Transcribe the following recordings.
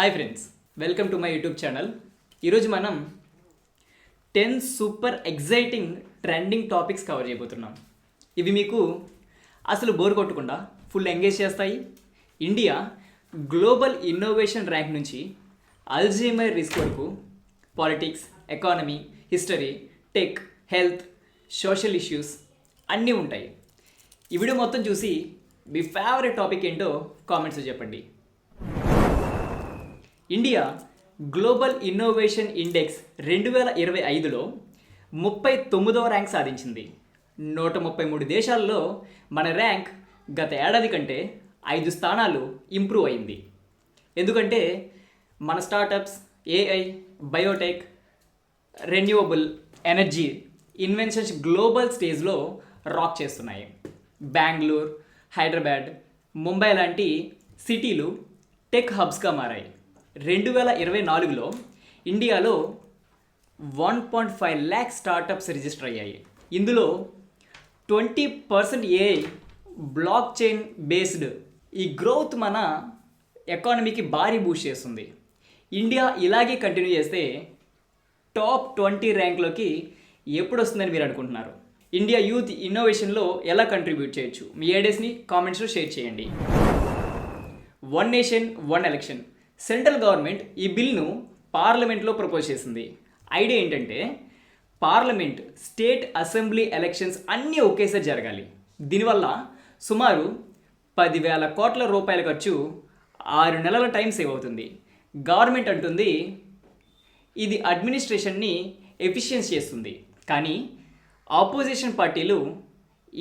Hi friends welcome to my YouTube channel ఈరోజు మనం ten super exciting trending topics cover చేయబోతున్నాం. ఇవి మీకు అసలు బోర్ కొట్టకుండా ఫుల్ ఎంగేజ్ చేస్తాయి. ఇండియా గ్లోబల్ ఇన్నోవేషన్ ర్యాంక్ నుంచి అల్జీమర్ రిస్క్ వరకు politics economy history tech health social issues అన్నీ ఉంటాయి. ఈ వీడియో మొత్తం చూసి మీ ఫేవరెట్ టాపిక్ ఏంటో కామెంట్స్ చెప్పండి. ఇండియా గ్లోబల్ ఇన్నోవేషన్ ఇండెక్స్ రెండు వేల ఇరవై ఐదులో ముప్పై తొమ్మిదవ ర్యాంక్ సాధించింది. నూట ముప్పై మూడు దేశాల్లో మన ర్యాంక్ గత ఏడాది కంటే ఐదు స్థానాలు ఇంప్రూవ్ అయింది. ఎందుకంటే మన startups AI biotech renewable energy inventions global స్టేజ్లో రాక్ చేస్తున్నాయి. బెంగళూరు హైదరాబాద్ ముంబై లాంటి సిటీలు టెక్ హబ్స్గా మారాయి. రెండు వేల ఇరవై నాలుగులో ఇండియాలో one point five lakh startups register అయ్యాయి. ఇందులో twenty percent AI blockchain based ఈ గ్రోత్ మన ఎకానమీకి భారీ బూస్ట్ చేస్తుంది. ఇండియా ఇలాగే కంటిన్యూ చేస్తే టాప్ ట్వంటీ ర్యాంక్లోకి ఎప్పుడు వస్తుందని మీరు అనుకుంటున్నారు? ఇండియా యూత్ ఇన్నోవేషన్లో ఎలా కంట్రిబ్యూట్ చేయొచ్చు? మీ ఐడియాస్ని కామెంట్స్లో షేర్ చేయండి. One nation one election. Central government ఈ బిల్ను పార్లమెంట్లో ప్రపోజ్ చేసింది. ఐడియా ఏంటంటే పార్లమెంట్ స్టేట్ అసెంబ్లీ ఎలక్షన్స్ అన్నీ ఒకేసారి జరగాలి. దీనివల్ల సుమారు పదివేల కోట్ల రూపాయల ఖర్చు ఆరు నెలల టైం సేవ్ అవుతుంది. గవర్నమెంట్ అంటుంది ఇది అడ్మినిస్ట్రేషన్ని ఎఫిషియన్స్ చేస్తుంది. కానీ ఆపోజిషన్ పార్టీలు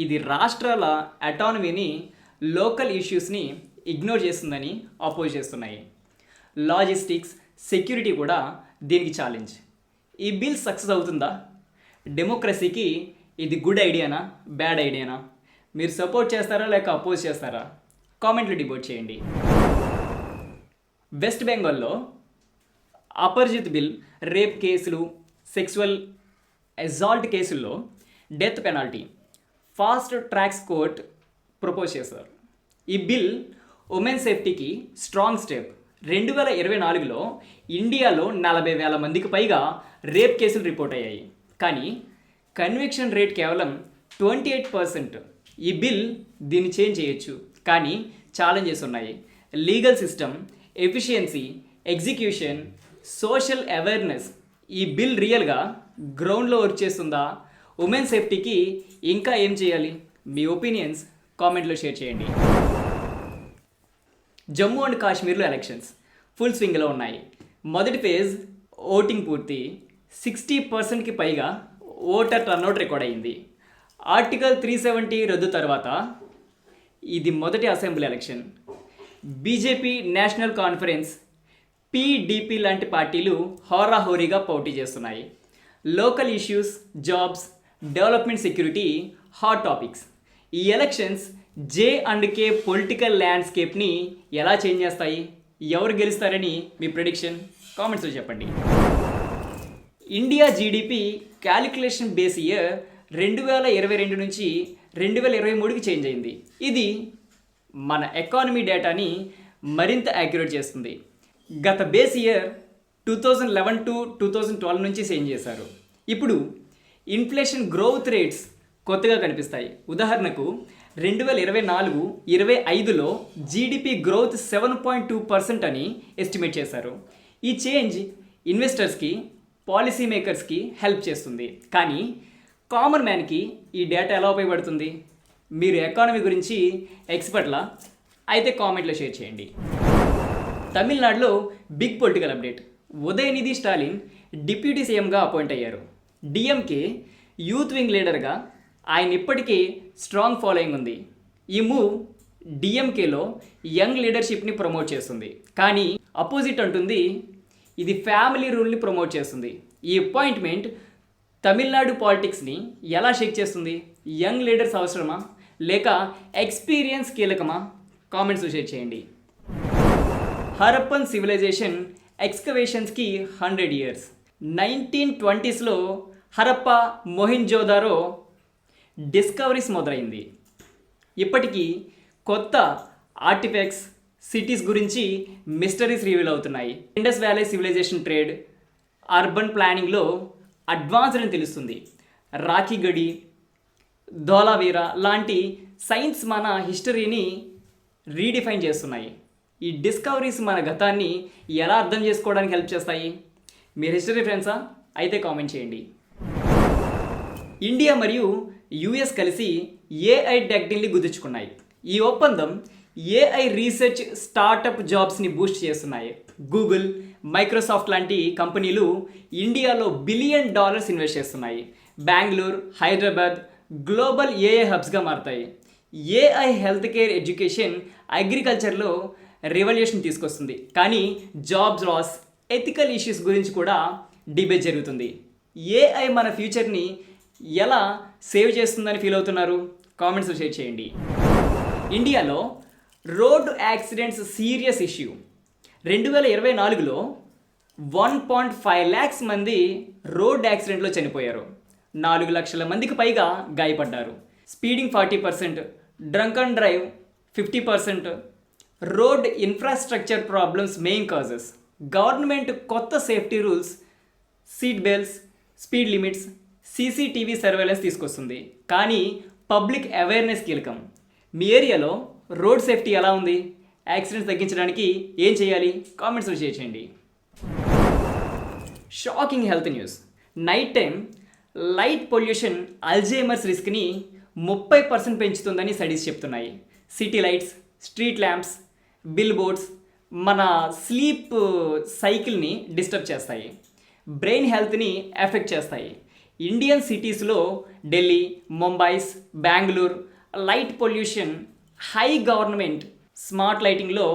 ఇది రాష్ట్రాల అటానమీని లోకల్ ఇష్యూస్ని ఇగ్నోర్ చేస్తుందని అపోజ్ చేస్తున్నాయి. లాజిస్టిక్స్ సెక్యూరిటీ కూడా దీనికి ఛాలెంజ్ ఈ బిల్ సక్సెస్ అవుతుందా? డెమోక్రసీకి ఇది గుడ్ ఐడియానా బ్యాడ్ ఐడియానా మీరు సపోర్ట్ చేస్తారా లేక అపోజ్ చేస్తారా? కామెంట్లు డిబోట్ చేయండి. వెస్ట్ బెంగాల్లో అపరిజిత్ బిల్ రేప్ కేసులు సెక్సువల్ అజాల్ట్ కేసుల్లో death penalty fast tracks court propose చేశారు. ఈ బిల్ ఉమెన్ సేఫ్టీకి స్ట్రాంగ్ స్టెప్ రెండు వేల ఇరవై నాలుగులో ఇండియాలో నలభై వేల మందికి పైగా రేప్ కేసులు రిపోర్ట్ అయ్యాయి. కానీ కన్విక్షన్ రేట్ కేవలం ట్వంటీ ఎయిట్ పర్సెంట్. ఈ బిల్ దీన్ని చేంజ్ చేయొచ్చు. కానీ ఛాలెంజెస్ ఉన్నాయి. Legal system efficiency execution social awareness ఈ బిల్ రియల్గా గ్రౌండ్లో వర్క్ చేస్తుందా? ఉమెన్ సేఫ్టీకి ఇంకా ఏం చేయాలి? మీ ఒపీనియన్స్ కామెంట్లో షేర్ చేయండి. జమ్మూ అండ్ కాశ్మీర్లో ఎలక్షన్స్ ఫుల్ స్వింగ్లో ఉన్నాయి. మొదటి ఫేజ్ ఓటింగ్ పూర్తి. సిక్స్టీ పర్సెంట్కి పైగా ఓటర్ టర్నౌట్ రికార్డ్ అయింది ఆర్టికల్ త్రీ సెవెంటీ రద్దు తర్వాత ఇది మొదటి assembly election. BJP National Conference PDP లాంటి పార్టీలు హోరాహోరీగా పోటీ చేస్తున్నాయి. Local issues jobs development security hot topics. ఈ elections J and K political ల్యాండ్స్కేప్ని ఎలా చేంజ్ చేస్తాయి? ఎవరు గెలుస్తారని మీ ప్రిడిక్షన్ కామెంట్స్లో చెప్పండి. India GDP calculation base year రెండు వేల ఇరవై రెండు నుంచి రెండు వేల ఇరవై మూడుకి చేంజ్ అయింది. ఇది మన ఎకానమీ డేటాని మరింత యాక్యురేట్ చేస్తుంది. గత base year two thousand eleven to two thousand twelve నుంచి చేంజ్ చేశారు. ఇప్పుడు ఇన్ఫ్లేషన్ గ్రోత్ రేట్స్ కొత్తగా కనిపిస్తాయి. ఉదాహరణకు రెండు వేల ఇరవై నాలుగు ఇరవై ఐదులో GDP growth seven point two percent అని ఎస్టిమేట్ చేశారు. ఈ చేంజ్ ఇన్వెస్టర్స్కి పాలసీ మేకర్స్కి హెల్ప్ చేస్తుంది. కానీ కామన్ మ్యాన్కి ఈ డేటా ఎలా ఉపయోగపడుతుంది? మీరు ఎకానమీ గురించి ఎక్స్పర్ట్లా అయితే కామెంట్లో షేర్ చేయండి. తమిళనాడులో big political update Udhayanidhi Stalin deputy సీఎంగా అపాయింట్ అయ్యారు. డిఎంకే యూత్ వింగ్ లీడర్గా ఆయన ఇప్పటికీ స్ట్రాంగ్ ఫాలోయింగ్ ఉంది. ఈ మూవ్ డిఎంకేలో యంగ్ లీడర్షిప్ని ప్రమోట్ చేస్తుంది. కానీ అపోజిట్ అంటుంది ఇది ఫ్యామిలీ రూల్ని ప్రమోట్ చేస్తుంది. ఈ అపాయింట్మెంట్ తమిళనాడు పాలిటిక్స్ని ఎలా షేక్ చేస్తుంది? యంగ్ లీడర్స్ అవసరమా? లేక ఎక్స్పీరియన్స్ కీలకమా? కామెంట్స్ షేర్ చేయండి. హరప్పన్ సివిలైజేషన్ ఎక్స్కవేషన్స్కి హండ్రెడ్ ఇయర్స్ నైన్టీన్ ట్వంటీస్లో హరప్ప మొహింజోదారో డిస్కవరీస్ మొదలైంది. ఇప్పటికీ కొత్త ఆర్టిఫెక్ట్స్ సిటీస్ గురించి మిస్టరీస్ రివీల్ అవుతున్నాయి. Indus valley civilization trade urban ప్లానింగ్లో అడ్వాన్స్డ్ అని తెలుస్తుంది. రాఖీ గడి ధోలావీర లాంటి సైన్స్ మన హిస్టరీని రీడిఫైన్ చేస్తున్నాయి. ఈ డిస్కవరీస్ మన గతాన్ని ఎలా అర్థం చేసుకోవడానికి హెల్ప్ చేస్తాయి? మీరు హిస్టరీ ఫ్రెండ్సా? అయితే కామెంట్ చేయండి. ఇండియా మరియు యుఎస్ కలిసి ఏఐ డెక్టింగ్ని గుర్తుంచుకున్నాయి ఈ ఒప్పందం ఏఐ రీసెర్చ్ స్టార్టప్ జాబ్స్ని బూస్ట్ చేస్తున్నాయి. గూగుల్ మైక్రోసాఫ్ట్ లాంటి కంపెనీలు ఇండియాలో బిలియన్ డాలర్స్ ఇన్వెస్ట్ చేస్తున్నాయి. బెంగళూరు హైదరాబాద్ గ్లోబల్ ఏఐ హబ్స్గా మారుతాయి. ఏఐ హెల్త్ కేర్ ఎడ్యుకేషన్ అగ్రికల్చర్లో రెవల్యూషన్ తీసుకొస్తుంది. కానీ జాబ్స్ లాస్ ఎథికల్ ఇష్యూస్ గురించి కూడా డిబేట్ జరుగుతుంది. ఏఐ మన ఫ్యూచర్ని ఎలా సేవ్ చేస్తుందని ఫీల్ అవుతున్నారు? కామెంట్స్లో షేర్ చేయండి. ఇండియాలో రోడ్డు యాక్సిడెంట్స్ సీరియస్ ఇష్యూ. రెండు వేల ఇరవై నాలుగులో వన్ పాయింట్ ఫైవ్ ల్యాక్స్ మంది రోడ్ యాక్సిడెంట్లో చనిపోయారు. నాలుగు లక్షల మందికి పైగా గాయపడ్డారు. Speeding forty percent drunk and drive fifty percent road infrastructure problems main causes government కొత్త safety rules seat belts speed limits CCTV surveillance తీసుకొస్తుంది. కానీ పబ్లిక్ అవేర్నెస్ కీలకం. మీ ఏరియాలో రోడ్ సేఫ్టీ ఎలా ఉంది? యాక్సిడెంట్స్ తగ్గించడానికి ఏం చేయాలి? కామెంట్స్లో షేర్ చేయండి. Shocking health news. Night time light pollution Alzheimer's రిస్క్ని ముప్పై పర్సెంట్ పెంచుతుందని స్టడీస్ చెప్తున్నాయి. City lights street lamps billboards మన స్లీప్ సైకిల్ని డిస్టర్బ్ చేస్తాయి. బ్రెయిన్ హెల్త్ని ఎఫెక్ట్ చేస్తాయి. ఇండియన్ సిటీస్లో Delhi ముంబైస్ Bengaluru light pollution high government smart లైటింగ్లో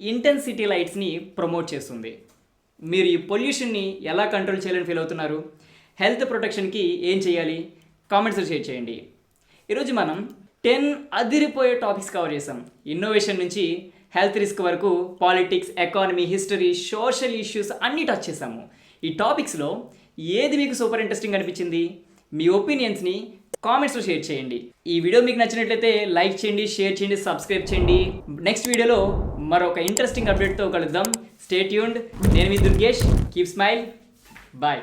intensity లైట్స్ని ప్రమోట్ చేస్తుంది. మీరు ఈ పొల్యూషన్ని ఎలా కంట్రోల్ చేయాలని ఫీల్ అవుతున్నారు? హెల్త్ ప్రొటెక్షన్కి ఏం చేయాలి? కామెంట్స్లో షేర్ చేయండి. ఈరోజు మనం టెన్ అదిరిపోయే టాపిక్స్ కవర్ చేసాం ఇన్నోవేషన్ నుంచి హెల్త్ రిస్క్ వరకు politics economy history social issues అన్నీ టచ్ చేసాము ఈ టాపిక్స్లో ఏది మీకు సూపర్ ఇంట్రెస్టింగ్ అనిపించింది? మీ ఒపీనియన్స్ని కామెంట్స్లో షేర్ చేయండి. ఈ వీడియో మీకు నచ్చినట్లయితే లైక్ చేయండి షేర్ చేయండి సబ్స్క్రైబ్ చేయండి. నెక్స్ట్ వీడియోలో మరొక ఇంట్రెస్టింగ్ అప్డేట్తో కలుద్దాం. స్టేట్ ట్యూన్డ్ నేను మీ దుర్గేష్. Keep smile bye